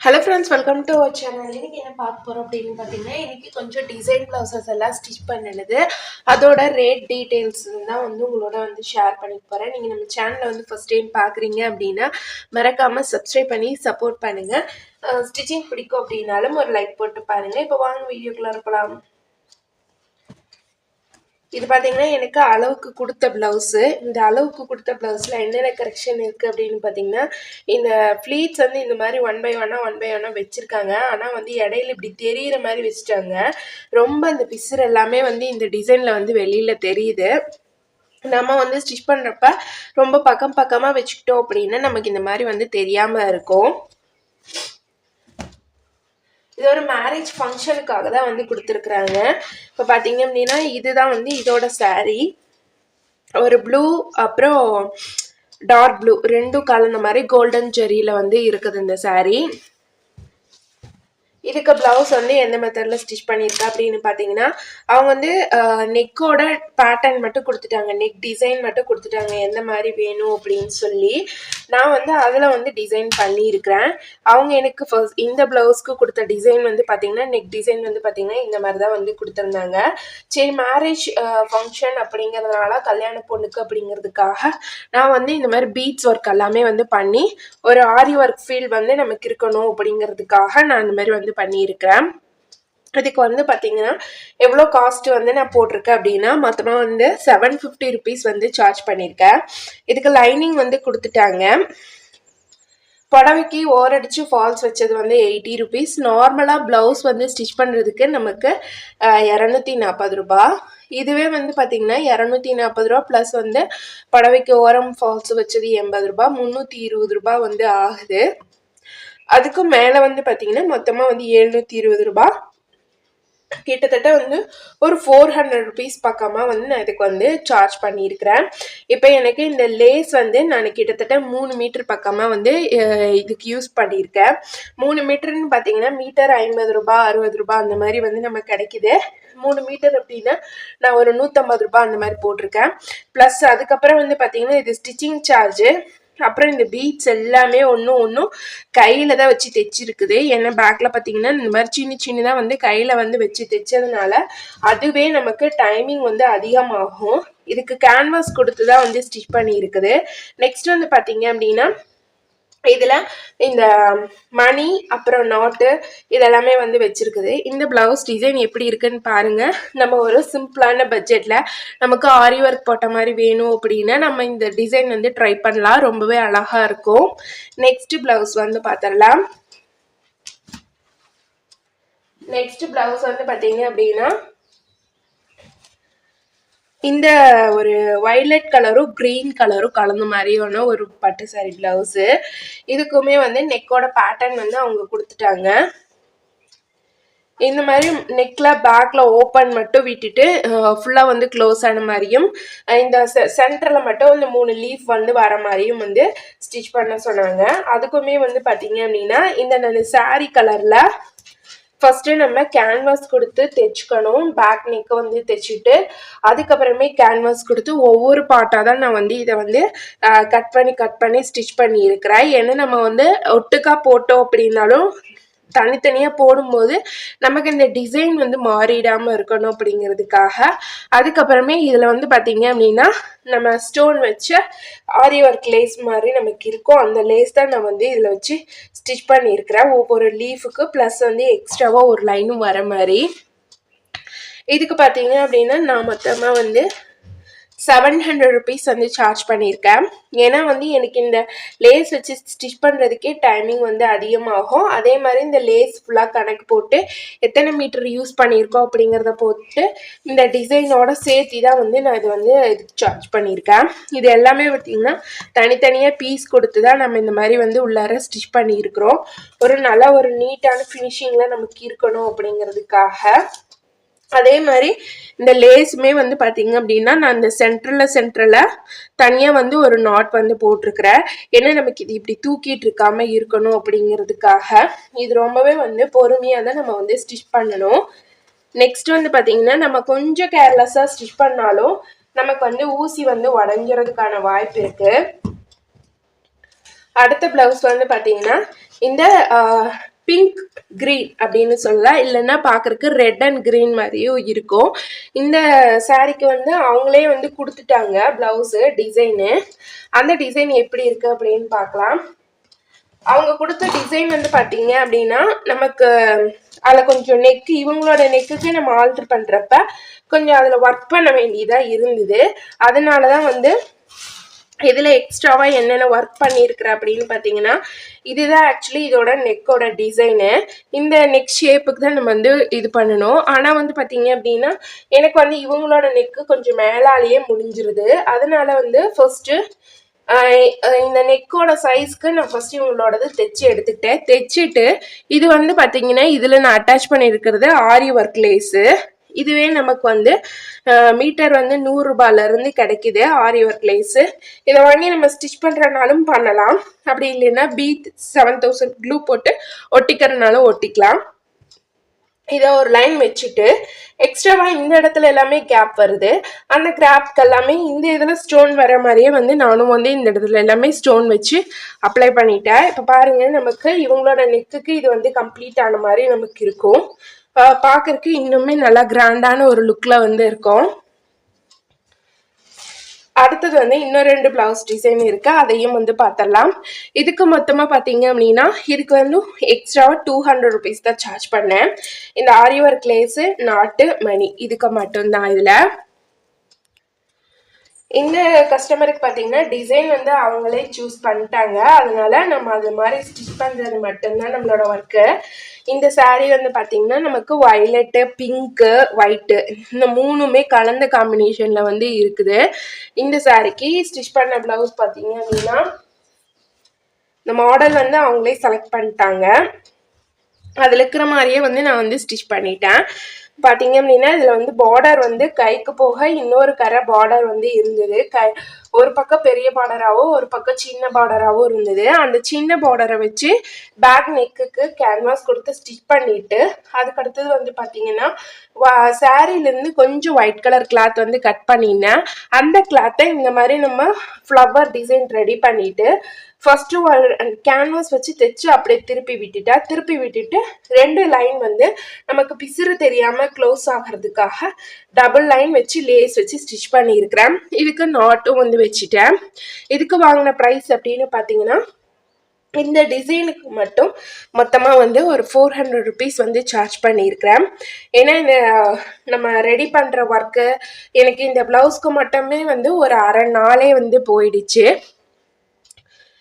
Hello friends welcome to our channel இன்னைக்கு என்ன பார்க்க போகிறோம் அப்படின்னு பார்த்தீங்கன்னா இன்னைக்கு கொஞ்சம் டிசைன் ப்ளவுசஸ் எல்லாம் ஸ்டிச் பண்ணினது. அதோட ரேட் டீட்டெயில்ஸ் தான் வந்து உங்களோட வந்து ஷேர் பண்ணி போகிறேன் நீங்கள் நம்ம சேனலை வந்து ஃபஸ்ட் டைம் பார்க்குறீங்க அப்படின்னா மறக்காமல் சப்ஸ்கிரைப் பண்ணி சப்போர்ட் பண்ணுங்கள் ஸ்டிச்சிங் பிடிக்கும் அப்படின்னாலும் ஒரு லைக் போட்டு பாருங்கள் இப்போ வாங்க வீடியோக்குள்ளே இருக்கலாம் இது பார்த்தீங்கன்னா எனக்கு அளவுக்கு கொடுத்த ப்ளவுஸு இந்த அளவுக்கு கொடுத்த ப்ளவுஸில் என்னென்ன கரெக்ஷன் இருக்குது அப்படின்னு பார்த்தீங்கன்னா இந்த ஃப்ளீட்ஸ் வந்து இந்த மாதிரி ஒன் பை ஒன்னாக ஒன் பை ஒன்னாக வச்சுருக்காங்க. ஆனால் வந்து இடையில இப்படி தெரிகிற மாதிரி வச்சுட்டாங்க. ரொம்ப அந்த பிசர் எல்லாமே வந்து இந்த டிசைனில் வந்து வெளியில் தெரியுது. நம்ம வந்து ஸ்டிச் பண்ணுறப்ப ரொம்ப பக்கம் பக்கமாக வச்சுக்கிட்டோம் அப்படின்னா நமக்கு இந்த மாதிரி வந்து தெரியாமல் இருக்கும். இது ஒரு மேரேஜ் ஃபங்க்ஷனுக்காக தான் வந்து கொடுத்துருக்குறாங்க. இப்போ பார்த்தீங்க அப்படின்னா இதுதான் வந்து இதோட சாரீ ஒரு ப்ளூ அப்புறம் டார்க் ப்ளூ ரெண்டும் கலந்த மாதிரி கோல்டன் ஜெரியில் வந்து இருக்குது இந்த சாரீ இதுக்கு ப்ளவுஸ் வந்து எந்த மெத்தடில் ஸ்டிச் பண்ணியிருக்கா அப்படின்னு பார்த்தீங்கன்னா அவங்க வந்து நெக்கோட பேட்டர்ன் மட்டும் கொடுத்துட்டாங்க. நெக் டிசைன் மட்டும் கொடுத்துட்டாங்க. எந்த மாதிரி வேணும் அப்படின்னு சொல்லி. நான் வந்து அதில் வந்து டிசைன் பண்ணியிருக்கிறேன். அவங்க எனக்கு ஃபர்ஸ்ட் இந்த ப்ளவுஸ்க்கு கொடுத்த டிசைன் வந்து பார்த்திங்கன்னா நெக் டிசைன் வந்து பார்த்திங்கன்னா இந்த மாதிரி தான் வந்து கொடுத்துருந்தாங்க. சரி மேரேஜ் ஃபங்க்ஷன் அப்படிங்கிறதுனால கல்யாண பொண்ணுக்கு அப்படிங்கிறதுக்காக நான் வந்து இந்த மாதிரி பீட்ஸ் ஒர்க் எல்லாமே வந்து பண்ணி ஒரு ஆரி ஒர்க் ஃபீல் வந்து நமக்கு இருக்கணும் அப்படிங்கிறதுக்காக நான் இந்த மாதிரி வந்து பண்ணியிருக்கிறேன். இதுக்கு வந்து பார்த்தீங்கன்னா எவ்வளோ காஸ்ட் வந்து நான் போட்டிருக்கேன் அப்படின்னா மொத்தமாக வந்து செவன் ஃபிஃப்டி ருபீஸ் வந்து சார்ஜ் பண்ணியிருக்கேன். இதுக்கு லைனிங் வந்து கொடுத்துட்டாங்க. புடவைக்கு ஓரடிச்சு ஃபால்ஸ் வச்சது வந்து எயிட்டி ருபீஸ் நார்மலாக ப்ளவுஸ் வந்து ஸ்டிச் பண்ணுறதுக்கு நமக்கு இரநூத்தி நாற்பது ரூபா. இதுவே வந்து பார்த்திங்கன்னா இரநூத்தி நாற்பது ரூபா ப்ளஸ் வந்து புடவைக்கு ஓரம் ஃபால்ஸ் வச்சது எண்பது ரூபா. முந்நூற்றி இருபது ரூபா வந்து ஆகுது. அதுக்கும் மேலே வந்து பார்த்தீங்கன்னா மொத்தமாக வந்து எழுநூற்றி இருபது ரூபா. கிட்டத்தட்ட வந்து ஒரு ஃபோர் ஹண்ட்ரட் ருபீஸ் பக்கமாக வந்து நான் இதுக்கு வந்து சார்ஜ் பண்ணியிருக்கிறேன். இப்போ எனக்கு இந்த லேஸ் வந்து நான் கிட்டத்தட்ட மூணு மீட்டர் பக்கமாக வந்து இதுக்கு யூஸ் பண்ணியிருக்கேன். மூணு மீட்டர்னு பார்த்தீங்கன்னா மீட்டர் ஐம்பது ரூபா அறுபது ரூபாய் அந்த மாதிரி வந்து நம்ம கிடைக்குது. மூணு மீட்டர் அப்படின்னா நான் ஒரு நூற்றம்பது ரூபா அந்த மாதிரி போட்டிருக்கேன். ப்ளஸ் அதுக்கப்புறம் வந்து பார்த்தீங்கன்னா இது ஸ்டிச்சிங் சார்ஜு அப்புறம் இந்த பீட்ஸ் எல்லாமே ஒன்றும் ஒன்றும் கையில் தான் வச்சு தைச்சிருக்குது. ஏன்னா பேக்கில் பார்த்தீங்கன்னா இந்த மாதிரி சின்ன சின்னதாக வந்து கையில் வந்து வச்சு தைச்சதுனால அதுவே நமக்கு டைமிங் வந்து அதிகமாகும். இதுக்கு கேன்வாஸ் கொடுத்து தான் வந்து ஸ்டிச் பண்ணியிருக்குது. நெக்ஸ்ட் வந்து பார்த்தீங்க அப்படின்னா இதில் இந்த மணி அப்புறம் நாட்டு இதெல்லாமே வந்து வச்சுருக்குது. இந்த ப்ளவுஸ் டிசைன் எப்படி இருக்குன்னு பாருங்கள் நம்ம ஒரு சிம்பிளான பட்ஜெட்டில் நமக்கு ஆரி ஒர்க் போட்ட மாதிரி வேணும் அப்படின்னா நம்ம இந்த டிசைன் வந்து ட்ரை பண்ணலாம். ரொம்பவே அழகாக இருக்கும். நெக்ஸ்ட் ப்ளவுஸ் வந்து பார்த்துடலாம் நெக்ஸ்ட் ப்ளவுஸ் வந்து பார்த்தீங்க அப்படின்னா இந்த ஒரு வைலட் கலரும் க்ரீன் கலரும் கலந்த மாதிரியான ஒரு பட்டு சாரி ப்ளவுஸு இதுக்குமே வந்து நெக்கோட பேட்டர்ன் வந்து அவங்க கொடுத்துட்டாங்க. இந்த மாதிரி நெக்கில் பேக்கில் ஓப்பன் மட்டும் விட்டுட்டு ஃபுல்லாக வந்து க்ளோஸ் ஆன மாதிரியும் இந்த சென்டரில் மட்டும் இந்த மூணு லீஃப் வந்து வர மாதிரியும் வந்து ஸ்டிச் பண்ண சொன்னாங்க. அதுக்குமே வந்து பார்த்தீங்க அப்படின்னா இந்த நான் saree கலரில் ஃபஸ்ட்டு நம்ம கேன்வாஸ் கொடுத்து தைச்சுக்கணும். பேக் நெக்கை வந்து தைச்சிட்டு அதுக்கப்புறமே கேன்வாஸ் கொடுத்து ஒவ்வொரு பார்ட்டாக தான் நான் வந்து இதை வந்து கட் பண்ணி கட் பண்ணி ஸ்டிச் பண்ணியிருக்கிறேன். ஏன்னா நம்ம வந்து ஒட்டுக்கா போட்டோம் அப்படின்னாலும் தனித்தனியாக போடும்போது நமக்கு இந்த டிசைன் வந்து மாறிடாமல் இருக்கணும் அப்படிங்கிறதுக்காக. அதுக்கப்புறமே இதில் வந்து பார்த்திங்க அப்படின்னா நம்ம ஸ்டோன் வச்ச ஆரி ஒர்க் லேஸ் மாதிரி நமக்கு இருக்கும். அந்த லேஸ் தான் நான் வந்து இதில் வச்சு ஸ்டிச் பண்ணியிருக்கிறேன். ஒவ்வொரு லீஃபுக்கு ப்ளஸ் வந்து எக்ஸ்ட்ராவாக ஒரு லைனும் வர மாதிரி. இதுக்கு பார்த்தீங்க அப்படின்னா நான் மொத்தமாக வந்து செவன் ஹண்ட்ரட் ருபீஸ் வந்து சார்ஜ் பண்ணியிருக்கேன். ஏன்னா வந்து எனக்கு இந்த லேஸ் வச்சு ஸ்டிச் பண்ணுறதுக்கே டைமிங் வந்து அதிகமாகும். அதே மாதிரி இந்த லேஸ் ஃபுல்லாக கணக்கு போட்டு எத்தனை மீட்டர் யூஸ் பண்ணியிருக்கோம் அப்படிங்கிறத போட்டு இந்த டிசைனோட சேர்த்து தான் வந்து நான் இது வந்து இதுக்கு சார்ஜ் பண்ணியிருக்கேன். இது எல்லாமே பார்த்திங்கன்னா தனித்தனியாக பீஸ் கொடுத்து தான் நம்ம இந்த மாதிரி வந்து உள்ளார ஸ்டிச் பண்ணியிருக்கிறோம். ஒரு நல்ல ஒரு நீட்டான ஃபினிஷிங்கில் நமக்கு இருக்கணும் அப்படிங்கிறதுக்காக. அதே மாதிரி இந்த லேஸுமே வந்து பார்த்தீங்க அப்படின்னா நான் இந்த சென்டரில் சென்டரில் தனியாக வந்து ஒரு நாட் வந்து போட்டிருக்கிறேன் ஏன்னா நமக்கு இது இப்படி தூக்கிட்டு இருக்காமல் இருக்கணும் அப்படிங்கிறதுக்காக இது ரொம்பவே வந்து பொறுமையாக தான் நம்ம வந்து ஸ்டிச் பண்ணணும். நெக்ஸ்ட் வந்து பார்த்தீங்கன்னா நம்ம கொஞ்சம் கேர்லெஸ்ஸாக ஸ்டிச் பண்ணாலும் நமக்கு வந்து ஊசி வந்து உடஞ்சிறதுக்கான வாய்ப்பு இருக்குது அடுத்த ப்ளவுஸ் வந்து பார்த்தீங்கன்னா இந்த பிங்க் க்ரீன் அப்படின்னு சொல்லலாம் இல்லைன்னா பார்க்கறக்கு ரெட் அண்ட் க்ரீன் மாதிரியும் இருக்கும். இந்த சாரீக்கு வந்து அவங்களே வந்து கொடுத்துட்டாங்க ப்ளவுஸு டிசைனு அந்த டிசைன் எப்படி இருக்குது அப்படின்னு பார்க்கலாம். அவங்க கொடுத்த டிசைன் வந்து பார்த்தீங்க அப்படின்னா நமக்கு அதில் கொஞ்சம் நெக்கு இவங்களோட நெக்குக்கு நம்ம ஆல்ட்ரு பண்ணுறப்ப கொஞ்சம் அதில் ஒர்க் பண்ண வேண்டியதாக இருந்தது. அதனால தான் வந்து இதில் எக்ஸ்ட்ராவாக என்னென்ன ஒர்க் பண்ணியிருக்கிற அப்படின்னு பார்த்தீங்கன்னா இதுதான் ஆக்சுவலி இதோட நெக்கோட டிசைனு இந்த நெக் ஷேப்புக்கு தான் நம்ம வந்து இது பண்ணணும். ஆனால் வந்து பார்த்தீங்க அப்படின்னா எனக்கு வந்து இவங்களோட நெக்கு கொஞ்சம் மேலாலேயே முடிஞ்சிருது. அதனால வந்து ஃபர்ஸ்ட்டு இந்த நெக்கோட சைஸ்க்கு நான் ஃபர்ஸ்ட் இவங்களோடது தைச்சி எடுத்துக்கிட்டேன். தைச்சிட்டு இது வந்து பார்த்தீங்கன்னா இதில் நான் அட்டாச் பண்ணியிருக்கிறது ஆரி ஒர்க் லேஸு இதுவே நமக்கு வந்து மீட்டர் வந்து நூறுரூபாலேருந்து கிடைக்குது ஆரி ஒர்க் லேஸு. இதை வாங்கி நம்ம ஸ்டிச் பண்ணுறனாலும் பண்ணலாம். அப்படி இல்லைன்னா பி செவன் தௌசண்ட் க்ளூ போட்டு ஒட்டிக்கிறனாலும் ஒட்டிக்கலாம். இதை ஒரு லைன் வச்சுட்டு எக்ஸ்ட்ராவாக இந்த இடத்துல எல்லாமே கேப் வருது. அந்த கிராப்க்கு எல்லாமே இந்த இதில் ஸ்டோன் வர மாதிரியே வந்து நானும் வந்து இந்த இடத்துல எல்லாமே ஸ்டோன் வச்சு அப்ளை பண்ணிட்டேன். இப்போ பாருங்கள் நமக்கு இவங்களோட நெக்குக்கு இது வந்து கம்ப்ளீட் ஆன மாதிரி நமக்கு இருக்கும். பார்க்கறக்கு இன்னுமே நல்லா கிராண்டான ஒரு லுக்கில் வந்து இருக்கும். அடுத்தது வந்து இன்னும் ரெண்டு பிளவுஸ் டிசைன் இருக்குது அதையும் வந்து பார்த்துடலாம் இதுக்கு மொத்தமாக பார்த்தீங்க அப்படின்னா இதுக்கு வந்து எக்ஸ்ட்ராவாக டூ ஹண்ட்ரட் ருபீஸ் தான் சார்ஜ் பண்ணேன். இந்த ஆரி ஒர்க் லேஸு நாட்டு மணி. இதுக்கு மட்டும்தான் இதில். இந்த கஸ்டமருக்கு பார்த்தீங்கன்னா டிசைன் வந்து அவங்களே சூஸ் பண்ணிட்டாங்க. அதனால நம்ம அது மாதிரி ஸ்டிச் பண்ணுறது மட்டும்தான் நம்மளோட ஒர்க்கு இந்த சாரீ வந்து பார்த்தீங்கன்னா நமக்கு வயலட்டு பிங்க்கு ஒயிட்டு இந்த மூணுமே கலந்த காம்பினேஷனில் வந்து இருக்குது. இந்த சாரீக்கு ஸ்டிச் பண்ண ப்ளவுஸ் பார்த்தீங்க அப்படின்னா இந்த மாடல் வந்து அவங்களே செலக்ட் பண்ணிட்டாங்க. அதில் இருக்கிற மாதிரியே வந்து நான் வந்து ஸ்டிச் பண்ணிட்டேன். பார்த்தீங்க அப்படின்னா இதில் வந்து பார்டர் வந்து கைக்கு போக இன்னொரு கரை பார்டர் வந்து இருந்தது. கை ஒரு பக்கம் பெரிய பார்டராகவும் ஒரு பக்கம் சின்ன பார்டராகவும் இருந்தது. அந்த சின்ன பார்டரை வச்சு பேக் நெக்குக்கு கேன்வாஸ் கொடுத்து ஸ்டிச் பண்ணிட்டு அதுக்கடுத்தது வந்து பார்த்தீங்கன்னா சாரீலேருந்து கொஞ்சம் ஒயிட் கலர் கிளாத் வந்து கட் பண்ணினேன். அந்த கிளாத்தை இந்த மாதிரி நம்ம ஃப்ளவர் டிசைன் ரெடி பண்ணிவிட்டு ஃபஸ்ட்டு கேன்வாஸ் வச்சு தைச்சு அப்படியே திருப்பி விட்டுட்டா திருப்பி விட்டுட்டு ரெண்டு லைன் வந்து நமக்கு பிசுறு தெரியாமல் க்ளோஸ் ஆகிறதுக்காக டபுள் லைன் வச்சு லேஸ் வச்சு ஸ்டிச் பண்ணியிருக்கிறேன். இதுக்கு நாட்டும் வந்து வச்சுட்டேன். இதுக்கு வாங்கின ப்ரைஸ் அப்படின்னு பார்த்தீங்கன்னா இந்த டிசைனுக்கு மட்டும் மொத்தமாக வந்து ஒரு ஃபோர் ஹண்ட்ரட் ருபீஸ் வந்து சார்ஜ் பண்ணியிருக்கிறேன். ஏன்னா இந்த நம்ம ரெடி பண்ணுற ஒர்க்கு எனக்கு இந்த ப்ளவுஸ்க்கு மட்டுமே வந்து ஒரு அரை நாளே வந்து போயிடுச்சு.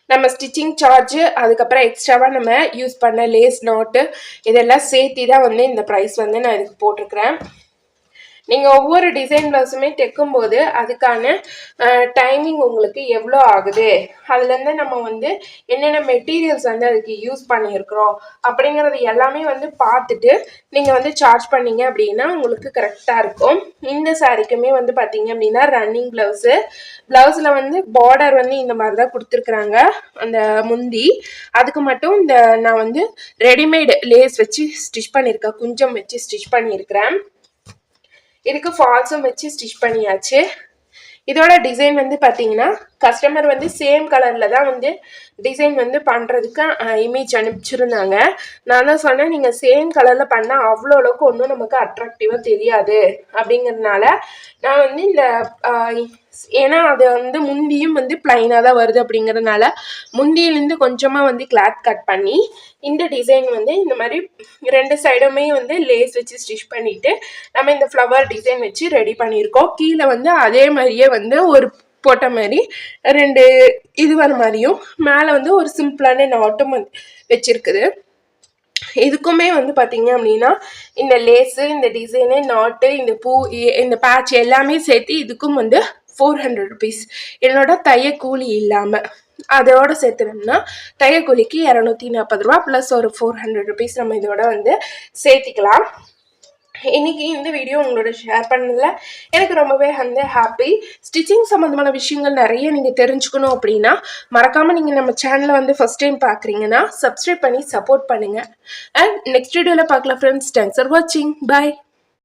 நம்ம ஸ்டிச்சிங் சார்ஜு அதுக்கப்புறம் எக்ஸ்ட்ராவாக நம்ம யூஸ் பண்ண லேஸ் நாட்டு இதெல்லாம் சேர்த்தி தான் வந்து இந்த ப்ரைஸ் வந்து நான் இதுக்கு போட்டிருக்கிறேன். நீங்கள் ஒவ்வொரு டிசைன் ப்ளவுஸுமே தைக்கும்போது அதுக்கான டைமிங் உங்களுக்கு எவ்வளோ ஆகுது? அதுலேருந்து நம்ம வந்து என்னென்ன மெட்டீரியல்ஸ் வந்து அதுக்கு யூஸ் பண்ணியிருக்கிறோம் அப்படிங்கிறது எல்லாமே வந்து பார்த்துட்டு நீங்கள் வந்து சார்ஜ் பண்ணீங்க அப்படின்னா உங்களுக்கு கரெக்டாக இருக்கும். இந்த சாரீக்குமே வந்து பார்த்தீங்க அப்படின்னா ரன்னிங் ப்ளவுஸு ப்ளவுஸில் வந்து பார்டர் வந்து இந்த மாதிரி தான் கொடுத்துருக்குறாங்க அந்த முந்தி. அதுக்கு மட்டும் இந்த நான் வந்து ரெடிமேடு லேஸ் வச்சு ஸ்டிச் பண்ணியிருக்கேன் குஞ்சம் வச்சு ஸ்டிச் பண்ணியிருக்கிறேன். இதுக்கு ஃபால்ஸும் வச்சு ஸ்டிச் பண்ணியாச்சு. இதோட டிசைன் வந்து பார்த்தீங்கன்னா கஸ்டமர் வந்து சேம் கலரில் தான் வந்து டிசைன் வந்து பண்ணுறதுக்கு இமேஜ் அனுப்பிச்சிருந்தாங்க. நான் தான் சொன்னேன் நீங்கள் சேம் கலரில் பண்ணால் அவ்வளோ அளவுக்கு ஒன்றும் நமக்கு அட்ராக்டிவாக தெரியாது. அப்படிங்கிறதுனால நான் வந்து இந்த ஏன்னா அது வந்து முந்தியும் வந்து பிளைனாக தான் வருது அப்படிங்கிறதுனால முந்தியிலேருந்து கொஞ்சமாக வந்து கிளாத் கட் பண்ணி இந்த டிசைன் வந்து இந்த மாதிரி ரெண்டு சைடுமே வந்து லேஸ் வச்சு ஸ்டிச் பண்ணிவிட்டு நம்ம இந்த ஃப்ளவர் டிசைன் வச்சு ரெடி பண்ணியிருக்கோம். கீழே வந்து அதே மாதிரியே வந்து ஒரு போட்ட மாதிரி ரெண்டு இது வர மாதிரியும் மேலே வந்து ஒரு சிம்பிளான நாட்டும் வந்து வச்சுருக்குது. இதுக்குமே வந்து பார்த்தீங்க அப்படின்னா இந்த லேஸு இந்த டிசைனு நாட்டு இந்த பூ இந்த பேட்ச் எல்லாமே சேர்த்து இதுக்கும் வந்து ஃபோர் ஹண்ட்ரட் ருபீஸ் என்னோட தைய கூலி இல்லாமல் அதோட சேர்த்துனோம்னா தையக்கூலிக்கு இரநூத்தி நாற்பது ரூபா ப்ளஸ் ஒரு ஃபோர் ஹண்ட்ரட் ருபீஸ் நம்ம இதோட வந்து சேர்த்திக்கலாம். இன்னைக்கு இந்த வீடியோ உங்களோட ஷேர் பண்ணதில் எனக்கு ரொம்பவே வந்து ஹாப்பி ஸ்டிச்சிங் சம்மந்தமான விஷயங்கள் நிறைய நீங்கள் தெரிஞ்சுக்கணும் அப்படின்னா மறக்காமல் நீங்கள் நம்ம சேனலை வந்து ஃபஸ்ட் டைம் பார்க்குறீங்கன்னா சப்ஸ்கிரைப் பண்ணி சப்போர்ட் பண்ணுங்கள் அண்ட் நெக்ஸ்ட் வீடியோவில் பார்க்கலாம் ஃப்ரெண்ட்ஸ் தேங்க்ஸ் ஃபார் வாட்சிங் பாய்